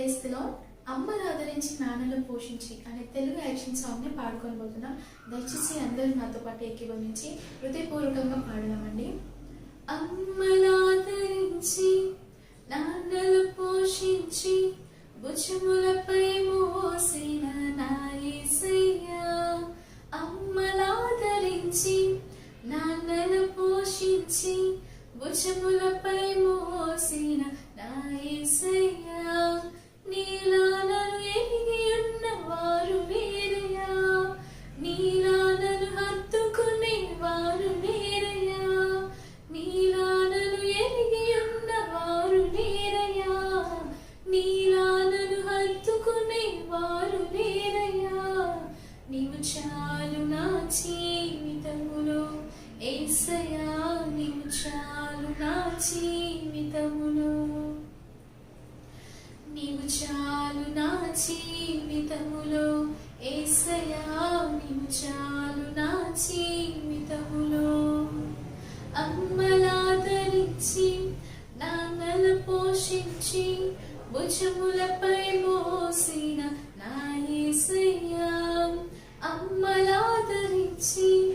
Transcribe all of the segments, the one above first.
ప్రేస్తిలో అమ్మను ఆదరించి నాన్నలు పోషించి అనే తెలుగు యాక్షన్ సాంగ్ని పాడుకొని పోతున్నాం. దయచేసి అందరూ నాతో పాటు ఏకీభవించి హృదయపూర్వకంగా పాడదామండి. అమ్మలాదరించి నాన్నలు పోషించి భుజములపై మోసిన నా అమ్మలాదరించి నాన్నలు పోషించి భుజములపై మోసిన నాయసయ్యా. నీలా నన్ను ఎరిగి ఉన్న వేరయ్యా. నీలా నన్ను హత్తుకునే వారు వేరయ్యా. నీలా నన్ను ఎరిగి ఉన్న వేరయ్యా. నీలా నన్ను హత్తుకునే వారు వేరయ్యా. నీవు చాలు నా జీవితములో ఏసయా నీవు చాలు నా చాలు నా జీవితములో. అమ్మలాదరించి నాన్నల పోషించి భుజములపై మోసిన నా యేసయ్యా అమ్మలాదరించి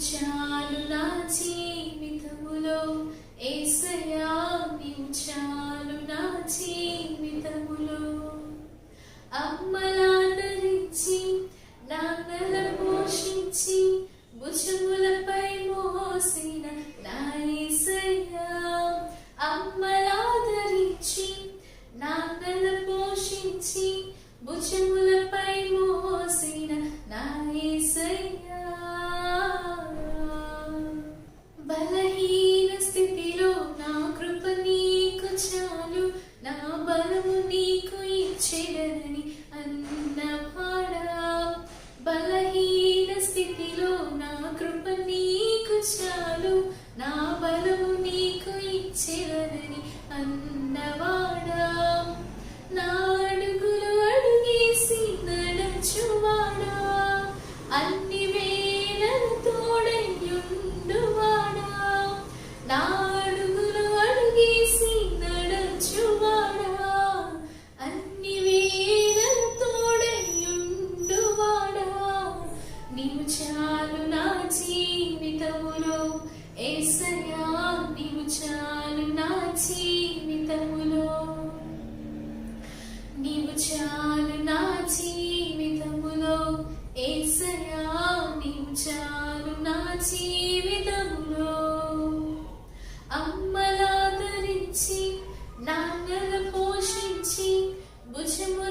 చాలు నా జీవితములో. ఏసయా నీవు చాలు నా జీవితములో. అమ్మలాదరించి నాన్నల పోషించి భుజములపై మోసిన నా యేసయ్యా అమ్మలాదరించి నాన్నల పోషించి భుజములపై మోసిన నా నా బలము నీకు ఇచ్చేదనని అన్నవాడా ఏసయ్యా నీవు చాలు నా జీవితములో. నీవు చాలు నా జీవితములో. ఏసయా నీవు చాలు నా జీవితములో. అమ్మలాదరించి నాన్నల పోషించి భుజములపై